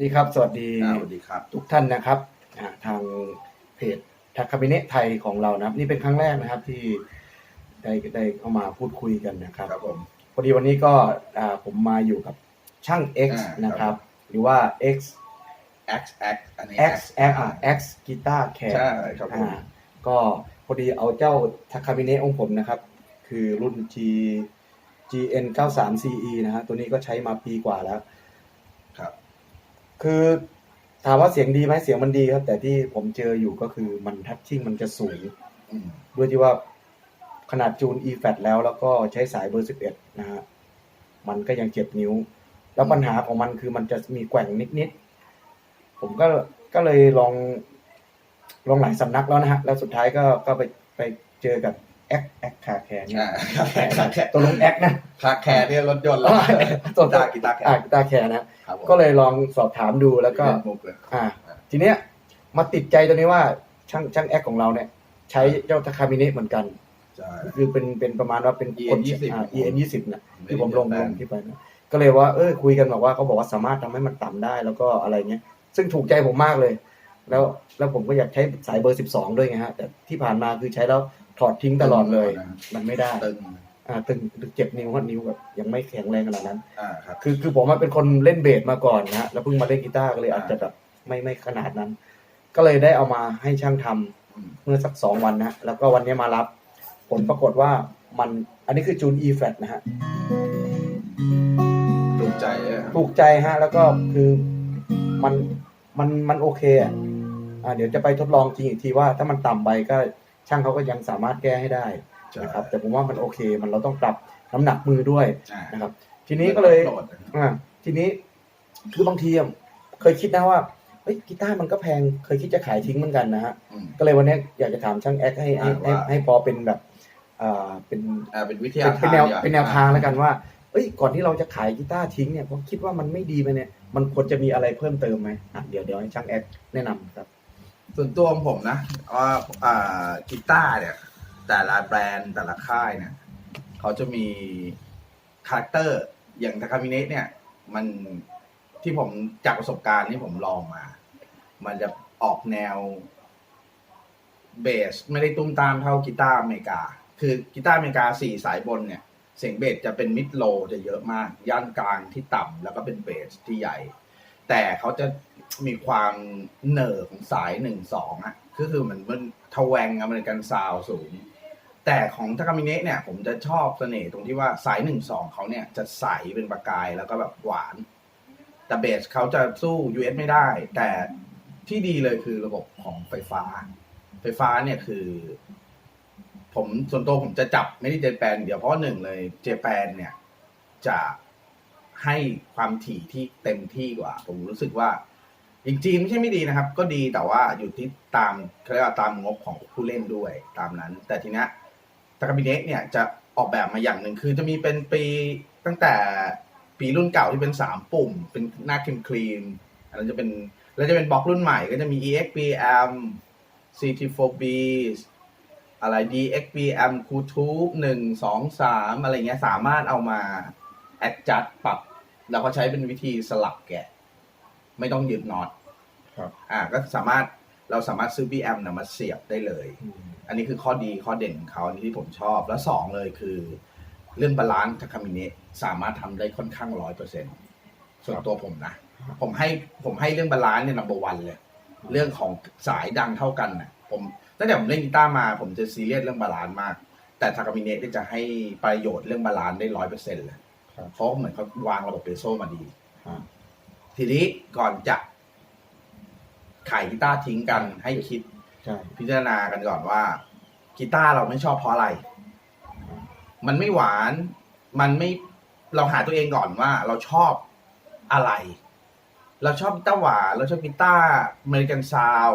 ดีครับ สวัสดีอ่าสวัสดีครับ ทุกท่านนะครับอ่าทางเพจทักคาบิเนตไทยของเรานะครับ นี่เป็นครั้งแรกนะครับที่ได้ได้เข้ามาพูดคุยกันนะครับครับผมพอดีวันนี้ก็อ่าผมมาอยู่กับช่าง X อ่าครับนะครับ หรือว่า X X X อันนี้ X X อ่า X กีตาร์แคใช่ครับผมอ่าก็พอดีเอาเจ้าทักคาบิเนตของผมนะครับ คือรุ่น G GN 93 CE นะฮะตัวนี้ก็ใช้มาปีกว่าแล้วครับ คือถามว่าเสียงดีไหมเสียงมันดีครับ แต่ที่ผมเจออยู่ก็คือมันทัชชิ่งมันจะสูงด้วยที่ว่าขนาดจูน e f a t แล้วแล้วก็ใช้สายเบอร์ 11 นะฮะมันก็ยังเจ็บนิ้ว แล้วปัญหาของมันคือมันจะมีแกว่งนิดๆผมก็ก็เลยลองลองหลายสำนักแล้วนะฮะ แล้วสุดท้ายก็ก็ไปไปเจอกับ แอคแอคคาแคร์เนี่ยอ่าคาแคร์คาแคร์ตัวลงแอคนะคาแคร์ที่รถยนต์แล้วตัวกีตาร์กีตาร์แคร์อ่ากีตาร์แคร์นะครับผมก็เลยลองสอบถามดูแล้วก็เล่นมุกเลยอ่า ทีเนี้ยมาติดใจตัวนี้ว่าช่างช่างแอคของเราเนี่ย ใช้เจ้าทาคามิเนะเหมือนกันใช่คือเป็นเป็นประมาณว่าเป็น EN คน20อ่า EN ยี่สิบนะที่ผมลงไม่ลได้งที่ไปนะก็เลยว่าเออคุยกันบอกว่าเขาบอกว่าสามารถทำให้มันต่ำได้แล้วก็อะไรเงี้ย ซึ่งถูกใจผมมากเลย แล้วแล้วผมก็อยากใช้สายเบอร์สิบสองด้วยไงฮะแต่ที่ผ่านมาคือใช้แล้ว ถอดทิ้งตลอดเลย มันไม่ได้ตึงอ่าตึงเจ็บนิ้วว่านิ้วแบบยังไม่แข็งแรงขนาดนั้น อ่าครับ คือคือผมมาเป็นคนเล่นเบสมาก่อนนะฮะแล้วเพิ่งมาเล่นกีตาร์ก็เลยอาจจะแบบไม่ไม่ขนาดนั้น ก็เลยได้เอามาให้ช่างทำอืมเมื่อสักสองวันนะแล้วก็วันนี้มารับ ผลปรากฏว่ามันอันนี้คือจูน e flat นะฮะถูกใจเลยครับถูกใจฮะ แล้วก็คือมันมันมันโอเคอะอ่าเดี๋ยวจะไปทดลองจริงอีกทีว่าถ้ามันต่ำไปก็ ช่างเขาก็ยังสามารถแก้ให้ได้ใช่นะครับแต่ผมว่ามันโอเค มันเราต้องปรับน้ำหนักมือด้วยอ่านะครับ ทีนี้ก็เลยโหดนะครับอ่าทีนี้คือบางทีอะเคยคิดนะว่าเฮ้ยกีตาร์มันก็แพงเคยคิดจะขายทิ้งเหมือนกันนะฮะอืมก็เลยวันนี้อยากจะถามช่างแอคให้ให้อ่าให้ว่าให้พอเป็นแบบอ่าเป็นอ่าเป็นวิทเป็ยานเป็นแนวดีกาเป็นแนวทางแล้วกันว่าเอ้ยก่อนที่เราจะขายกีตาร์ทิ้งเนี่ยผมคิดว่ามันไม่ดีไปเนี่ย มันควรจะมีอะไรเพิ่มเติมไหมอะเดี๋ยวเดี๋ยวให้ช่างแอคแนะนำครับ ส่วนตัวของผมนะว่าอ่ากีตาร์เนี่ย แต่ละแบรนด์แต่ละค่ายเนี่ยเขาจะมีคาแรคเตอร์อย่างทาคามิเนะเนี่ย มันที่ผมจากประสบการณ์ที่ผมลองมา มันจะออกแนวเบสไม่ได้ตุ้มตามเท่ากีตาร์อเมริกา คือกีตาร์อเมริกาสี่สายบนเนี่ยเสียงเบสจะเป็นมิดโลจะเยอะมาก ย่านกลางที่ต่ำแล้วก็เป็นเบสที่ใหญ่ แต่เขาจะ มีความเหน่อของสายหนึ่งสองอะก็คือเหมือนมันทแวงอเมริกันซาวสูง แต่ของทากามิเนะเนี่ย ผมจะชอบเสน่ห์ตรงที่ว่าสายหนึ่งสองเขาเนี่ยจะใสเป็นประกายแล้วก็แบบหวาน แต่เบสเขาจะสู้ US ไม่ได้ แต่ที่ดีเลยคือระบบของไฟฟ้า ไฟฟ้าเนี่ยคือ ผมส่วนตัวผมจะจับไม่ได้เจแปนเดียวเพราะหนึ่งเลยเจแปนเนี่ยจะให้ความถี่ที่เต็มที่กว่า ผมรู้สึกว่า จริงๆไม่ใช่ไม่ดีนะครับ ก็ดีแต่ว่าอยู่ที่ตามเขาเรียกว่าตามงบของผู้เล่นด้วยตามนั้น แต่ทีนี้ยทากามิเนะเนี่ยจะออกแบบมาอย่างหนึ่งคือจะมีเป็นปีตั้งแต่ปีรุ่นเก่าที่เป็นสามปุ่ม เป็นหน้าครีมครีมอันนั้นจะเป็นแล้วจะเป็นบล็อกรุ่นใหม่ก็จะมี EXPM CT4B อะไร DXPM q t u b e หนึ่งสองสามอะไรเงี้ยสามารถเอามา adjust ปรับ แล้วก็ใช้เป็นวิธีสลับแกะ ไม่ต้องยึดน็อตครับอ่าก็สามารถเราสามารถซื้อ BM นะมาเสียบได้เลย อันนี้คือข้อดีข้อเด่นของเขาอันนี้ที่ผมชอบ แล้วสองเลยคือ เรื่องบาลานซ์ทาคามิเนะสามารถทำได้ค่อนข้างร้อยเปอร์เซ็นส่วนตัวผมนะ ผมให้ผมให้เรื่องบาลานซ์เนี่ย number one เลย เรื่องของสายดังเท่ากันนะผมตั้งแต่ผมเล่นกีตาร์มา ผมจะซีเรียสเรื่องบาลานซ์มาก แต่ทากามิเนะเนี่ยจะให้ประโยชน์เรื่องบาลานซ์ได้ร้อยเปอร์เซ็นต์เลยครับ เพราะเหมือนเขาวางระบบเปโซมาดีครับ ทีนี้ก่อนจะขายกีตาร์ทิ้งกันให้คิดใช่พิจารณากันก่อนว่ากีตาร์เราไม่ชอบเพราะอะไร มันไม่หวาน มันไม่เราหาตัวเองก่อนว่า เราชอบอะไร เราชอบกีตาร์หวานเราชอบกีตาร์อเมริกันซาว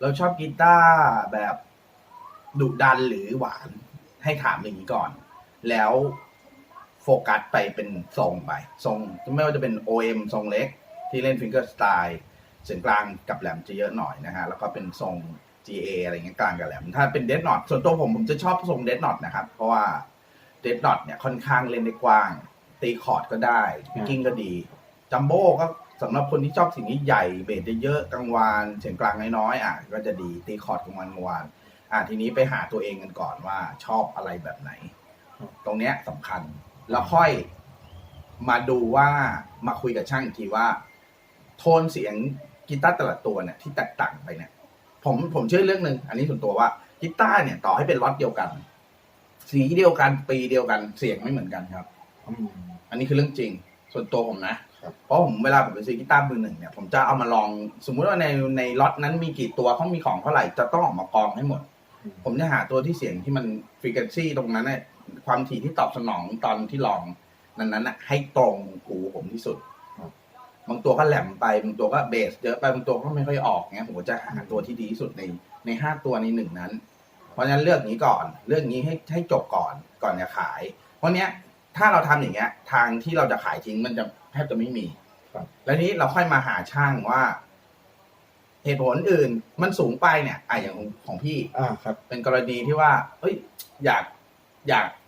เราชอบกีตาร์แบบดุดันหรือหวานให้ถามอย่างนี้ก่อน แล้ว โฟกัสไปเป็นทรงไปทรงไม่ว่าจะเป็น OM ทรงเล็ก ที่เล่นฟิงเกอร์สไตล์เสียงกลางกับแหลมจะเยอะหน่อยนะฮะ แล้วก็เป็นทรง GA อะไรเงี้ยกลางกับแหลม ถ้าเป็นเดดนอตส่วนตัวผมผมจะชอบทรงเดดนอตนะครับ เพราะว่าเดดนอตเนี่ยค่อนข้างเล่นได้กว้าง ตีคอร์ดก็ได้พิกกิ้งก็ดีจัมโบ้ก็สำหรับคนที่ชอบสิ่งที่ใหญ่เบสเยอะกลางวานเสียงกลางน้อยๆอะก็จะดีตีคอร์ดกลางวันกลางวานอะทีนี้ไปหาตัวเองกันก่อนว่าชอบอะไรแบบไหน ตรงเนี้ยสำคัญ แล้วค่อยมาดูว่ามาคุยกับช่างอีกทีว่า โทนเสียงกีตาร์แต่ละตัวเนี่ยที่แตกต่างไปเนี่ย ผมผมเชื่อเรื่องหนึ่งอันนี้ส่วนตัวว่ากีตาร์เนี่ยต่อให้เป็นล็อตเดียวกัน สีเดียวกันปีเดียวกันเสียงไม่เหมือนกันครับอืมอันนี้คือเรื่องจริง ส่วนตัวผมนะครับเพราะผมเวลาผมไปซื้อกีตาร์มือหนึ่งเนี่ยผมจะเอามาลองสมมุติว่าในในล็อตนั้นมีกี่ตัวเขามีของเท่าไหร่จะต้องออกมากองให้หมดอืมผมจะหาตัวที่เสียงที่มันฟรีเควนซีตรงนั้นเนี่ย ความถี่ที่ตอบสนองตอนที่ลองนั้นนั้นๆน่ะให้ตรงหูผมที่สุดบางตัวก็แหลมไปบางตัวก็เบสเยอะไปบางตัวก็ไม่ค่อยออกเงี้ยผมก็จะหาตัวที่ดีที่สุดในในห้าตัวในหนึ่งนั้น เพราะฉะนั้นเลือกอย่างนี้ก่อนเลือกอย่างนี้ให้ให้จบก่อนก่อนจะขาย เพราะเนี้ยถ้าเราทำอย่างเงี้ย ทางที่เราจะขายทิ้งมันจะแทบจะไม่มีครับแล้วนี้เราค่อยมาหาช่างว่า เหตุผลอื่นมันสูงไปเนี่ยอะอย่างของของพี่อ่าครับ เป็นกรณีที่ว่า เอ้ย อยากอยากคัด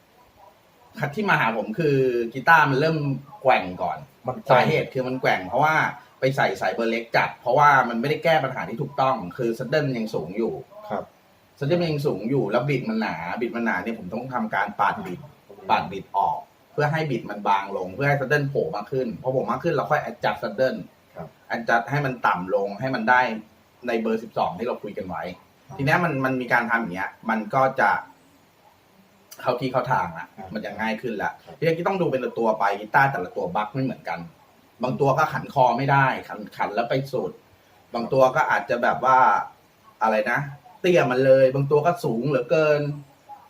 ที่มาหาผมคือกีตาร์มันเริ่มแกว่งก่อนมันสาเหตุคือมันแกว่งเพราะว่าไปใส่สายเบอร์เล็กจัด เพราะว่ามันไม่ได้แก้ปัญหาที่ถูกต้อง คือสเดิลมันยังสูงอยู่ครับสเดิลมันยังสูงอยู่แล้วบิดมันหนาบิดมันหนาเนี่ยผมต้องทำการปาดบิดปาดบิดออก เพื่อให้บิดมันบางลง เพื่อให้สเดิลโผล่มากขึ้นพอโผล่มากขึ้นเราค่อย adjust สเดิลครับ adjust ให้มันต่ำลงให้มันได้ในเบอร์12ที่เราคุยกันไว้ ทีเนี้ยมันมันมีการทำอย่างเงี้ย มันก็จะ เข้าที่เข้าทางละครับมันจะง่ายขึ้นละครับทีนี้ก็ต้องดูเป็นตัวไปกีตาร์แต่ละตัวบั๊กไม่เหมือนกัน บางตัวก็ขันคอไม่ได้ ขันขันแล้วไปสุด บางตัวก็อาจจะแบบว่าอะไรนะ เตี้ยมันเลย บางตัวก็สูงเหลือเกิน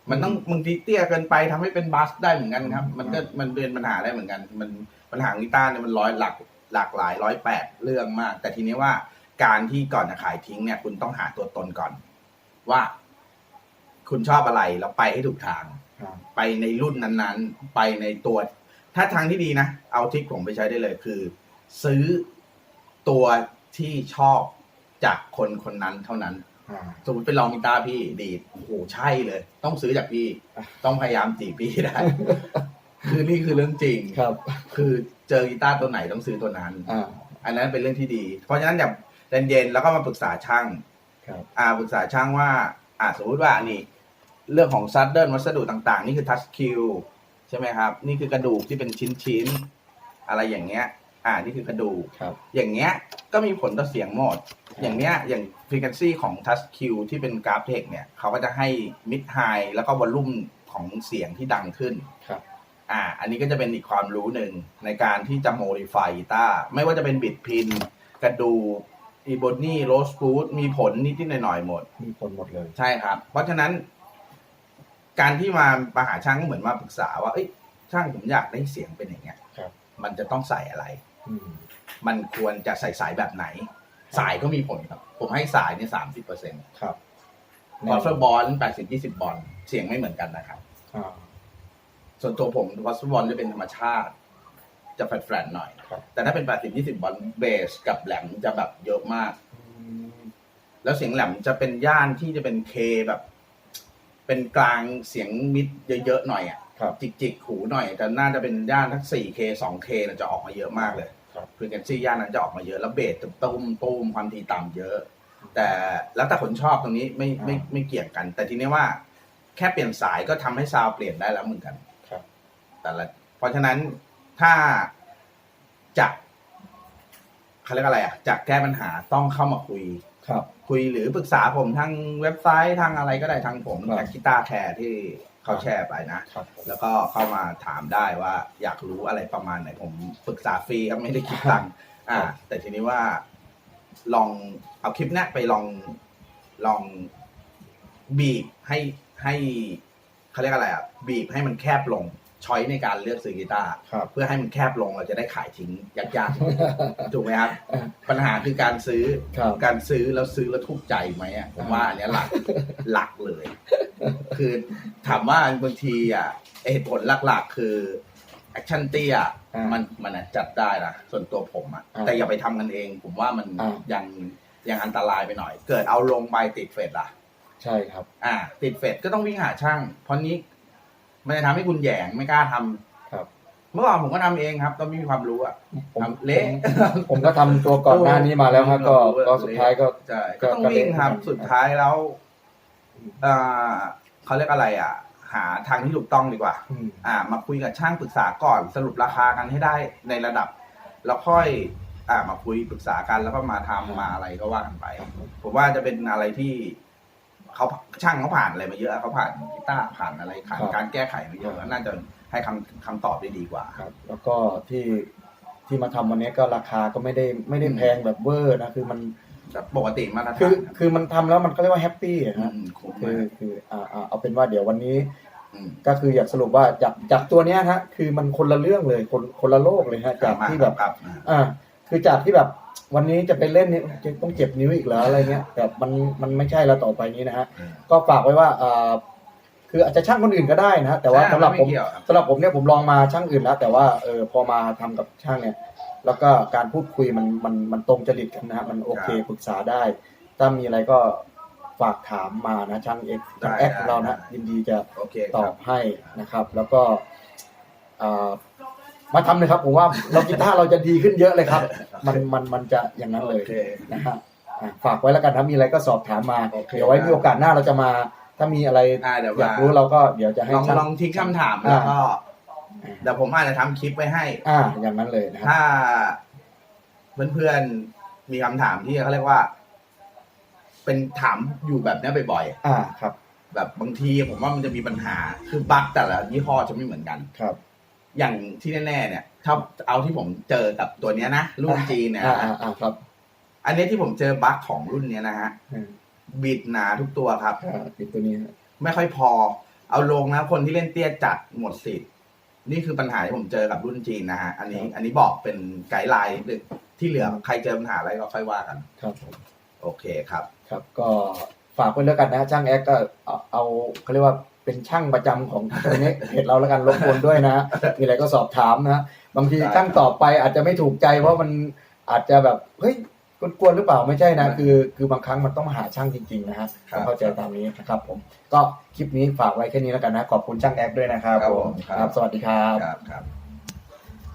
มันต้องบางทีเตี้ยเกินไปทำให้เป็นบัสได้เหมือนกันครับ มันก็มันเป็นปัญหาได้เหมือนกัน มันปัญหาของกีตาร์เนี่ยมันร้อยหลักหลากหลายร้อยแปดเรื่องมาก แต่ทีนี้ว่าการที่ก่อนจะขายทิ้งเนี่ย คุณต้องหาตัวตนก่อน ว่า คุณชอบอะไรแล้วไปให้ถูกทางอ่า ไปในรุ่นนั้นๆ ไปในตัว ถ้าทางที่ดีนะ เอาทริคผมไปใช้ได้เลยคือ ซื้อตัวที่ชอบจากคนคนนั้นเท่านั้นอ่าสมมติไปลองกีตาร์พี่ดีดโอ้โหใช่เลย ต้องซื้อจากพี่อะต้องพยายามจีบพี่ได้ คือนี่คือเรื่องจริงครับ คือเจอกีตาร์ตัวไหนต้องซื้อตัวนั้นอ่าอันนั้นเป็นเรื่องที่ดี เพราะฉะนั้นอย่าเย็นๆแล้วก็มาปรึกษาช่างครับอ่าปรึกษาช่างว่าอ่าสมมติว่านี่ เรื่องของซัดเดิลวัสดุต่างๆ นี่คือทัชคิวใช่ไหมครับ นี่คือกระดูกที่เป็นชิ้นๆอะไรอย่างเงี้ย อ่านี่คือกระดูกครับ อย่างเงี้ยก็มีผลต่อเสียงหมด อย่างเนี้ยอย่าง frequency ของ touch Q ที่เป็นกราฟเทคเนี่ยเขาก็จะให้ mid high แล้วก็วอลลุ่มของเสียงที่ดังขึ้นครับอ่า อันนี้ก็จะเป็นอีกความรู้หนึ่งในการที่จะ modify กีตาร์ไม่ว่าจะเป็นบิดพิน กระดูกอีโบนี่โรสฟูดมีผลนิดๆหน่อยๆหมด มีผลหมดเลย ใช่ครับ เพราะฉะนั้น การที่มามาหาช่างก็เหมือนมาปรึกษาว่าเอ้ยช่างผมอยากได้เสียงเป็นอย่างเงี้ยครับ มันจะต้องใส่อะไร อืม มันควรจะใส่สายแบบไหน สายก็มีผลครับ ผมให้สายเนี่ยสามสิบเปอร์เซ็นต์ครับคอร์สบอลแปดสิบยี่สิบบอลเสียงไม่เหมือนกันนะครับ อ่า ส่วนตัวผมคอร์สบอลจะเป็นธรรมชาติ จะแฟลตๆหน่อย ครับ แต่ถ้าเป็นแปดสิบยี่สิบบอลเบสกับแหลมจะแบบเยอะมาก อืมแล้วเสียงแหลมจะเป็นย่านที่จะเป็นเคแบบ เป็นกลางเสียงมิดเยอะๆหน่อยอะครับจิกๆหูหน่อยแต่น่าจะเป็นย่านทั้ง 4K 2K น่ะจะออกมาเยอะมากเลยครับ ฟรีเควนซี่ย่านนั้นจะออกมาเยอะแล้วเบสจะตุ้มตุ้มความถี่ต่ำเยอะ แต่แล้วแต่คนชอบตรงนี้ไม่ไม่ไม่เกี่ยงกัน แต่ทีนี้ว่าแค่เปลี่ยนสายก็ทำให้ซาวด์เปลี่ยนได้แล้วเหมือนกัน ครับ แต่ละเพราะฉะนั้นถ้าจะเขาเรียกอะไรอะจะแก้ปัญหาต้องเข้ามาคุย ครับ คุยหรือปรึกษาผมทางเว็บไซต์ทางอะไรก็ได้ทางผมครับแท็กกีตาร์แคร์ที่เขาแชร์ไปนะ ครับผมแล้วก็เข้ามาถามได้ว่าอยากรู้อะไรประมาณไหนผมปรึกษาฟรีครับไม่ได้คิดตังค์อ่าครับแต่ทีนี้ว่า ลองเอาคลิปเนี้ยไปลองลองบีบให้ให้เขาเรียกอะไรอะบีบให้มันแคบลง ช้อยในการเลือกซื้อกีตาร์ครับ เพื่อให้มันแคบลงเราจะได้ขายทิ้งยากๆถูกไหมครับ ปัญหาคือการซื้อครับ การซื้อแล้วซื้อแล้วถูกใจไหมอะผมว่าอันเนี้ยหลักหลักเลย คือถามว่าบางทีอะเหตุผลหลักๆ คือแอคชั่นเตี้ยอ่ามัมันมันอะจัดได้นะส่วนตัวผมอะอ่าแต่อย่าไปทำกันเอง ผมว่ามันอ่ายังยังอันตรายไปหน่อย เกิดเอาลงไปติดเฟดล่ะ ใช่ครับ อ่า ติดเฟดก็ต้องวิ่งหาช่าง เพราะนี้ มันจะทำให้คุณแหยงไม่กล้าทำครับ เมื่อวานผมก็ทำเองครับก็ไม่มีความรู้อะผมทำเละผมผมก็ทำตัวก่อนหน้านี้มาแล้วครับก็ก็สุดท้ายก็ ใช่ก็ก็ต้องก็เละวิ่งครับเหมือนกันสุดท้ายแล้วอ่าเขาเรียกอะไรอะ หาทางที่ถูกต้องดีกว่า อืม อ่า มาคุยกับช่างปรึกษาก่อนสรุปราคากันให้ได้ในระดับ แล้วค่อย อ่า มาคุยปรึกษากันแล้วก็มาทำมาอะไรก็ว่ากันไป ผมว่าจะเป็นอะไรที่ เขาช่างเขาผ่านอะไรมาเยอะเขาผ่านกีตาร์ผ่านอะไรผ่านการแก้ไขมาเยอะน่าจะให้คำคำตอบได้ดีกว่า ครับ แล้วก็ที่ที่มาทำวันนี้ก็ราคาก็ไม่ได้ไม่ได้อืม แพงแบบเวอร์นะคือมันแบบปกติมาตรฐานคือคือมันทำแล้วมันก็เรียกว่าแฮปปี้อะอืฮะมคุ้มคืมาอกคืออ่าอ่าเอาเป็นว่าเดี๋ยววันนี้ ม ก็คืออยากสรุปว่าจากจากตัวเนี้ยฮะคือมันคนละเรื่องเลยคนคนละโลกเลยฮะจากที่แบบ ครับอ่าคือจากที่แบบ วันนี้จะไปเล่นเนี่ยจะต้องเจ็บนิ้วอีกเหรออะไรเงี้ยแบบมันมันไม่ใช่แล้วต่อไปนี้นะฮะก็ฝากไว้ว่าอ่าคืออาจจะช่างคนอื่นก็ได้นะฮะแต่ว่าใช่สำหรับผมไม่เกี่ยวครับสำหรับผมเนี่ยผมลองมาช่างอื่นแล้ว แต่ว่าเออพอมาทำกับช่างเนี่ยแล้วก็การพูดคุยมันมันมันตรงจริตกันนะฮะมันโอเคปรึกษาได้ ถ้ามีอะไรก็ฝากถามมานะช่างเอ็กช่างแอคของเรานะยินดีจะโอเคตคอรับบให้นะครับ แล้วก็อ่า มาทำเลยครับผมว่าเรากีตาร์เราจะดีขึ้นเยอะเลยครับ มันมันมันจะอย่างนั้นเลยโอเค นะฮะอะฝากไว้แล้วกันถ้ามีอะไรก็สอบถามมาโอเคเดี๋ยวไว้มีโอกาสหน้าเราจะมา ถ้ามีอะไรอ่าเดี๋ยวอยากมารู้เราก็เดี๋ยวจะให้ลองช่างลองทิ้งคำถามแล้วก็เดี๋ยวผมอาจจะทำคลิปไว้ให้ อ่าอย่างนั้นเลยนะครับ ถ้าเพื่อนๆมีคำถามที่เขาเรียกว่า เป็นถามอยู่แบบเนี้ยบ่อยอ่าครับๆแบบบางทีผมว่ามันจะมีปัญหาคือบั๊กแต่ละยี่ห้อจะไม่เหมือนกัน ครับ อย่างที่แน่ๆเนี่ยถ้าเอาที่ผมเจอกับตัวเนี้ยนะรุ่นจีนเนี่ยอ่านะอ่าอ่าครับอันเนี้ยที่ผมเจอบั๊กของรุ่นเนี้ยนะฮะอืมบิดหนาทุกตัวครับ อ่าปิดตัวนี้ฮะไม่ค่อยพอ เอาลงนะคนที่เล่นเตี้ยจัดหมดสิทธิ์นี่คือปัญหาที่ผมเจอกับรุ่นจีนนะฮะอันนี้ อันนี้บอกเป็นไกด์ไลน์นิดนึงที่เหลือใครเจอปัญหาอะไรก็ค่อยว่ากัน ครับผม โอเคครับ ครับก็ฝากไว้แล้วกันนะช่างแอคก็เอาเอาเขาเรียกว่า เป็นช่างประจำของตัวนี้เพจเราแล้วกันรบกวนด้วยนะมีอะไรก็สอบถามนะบางทีได้ช่างตอบไปอาจจะไม่ถูกใจเพราะมันอาจจะแบบเฮ้ยกวนๆหรือเปล่าไม่ใช่นะคือ คือบางครั้งมันต้องมาหาช่างจริง ๆ นะฮะครับต้องเข้าใจตามนี้นะครับ ผม ก็คลิปนี้ฝากไว้แค่นี้แล้วกันนะขอบคุณช่างแอคด้วยนะครับครับผผมมครับครับสวัสดีครับครับครับ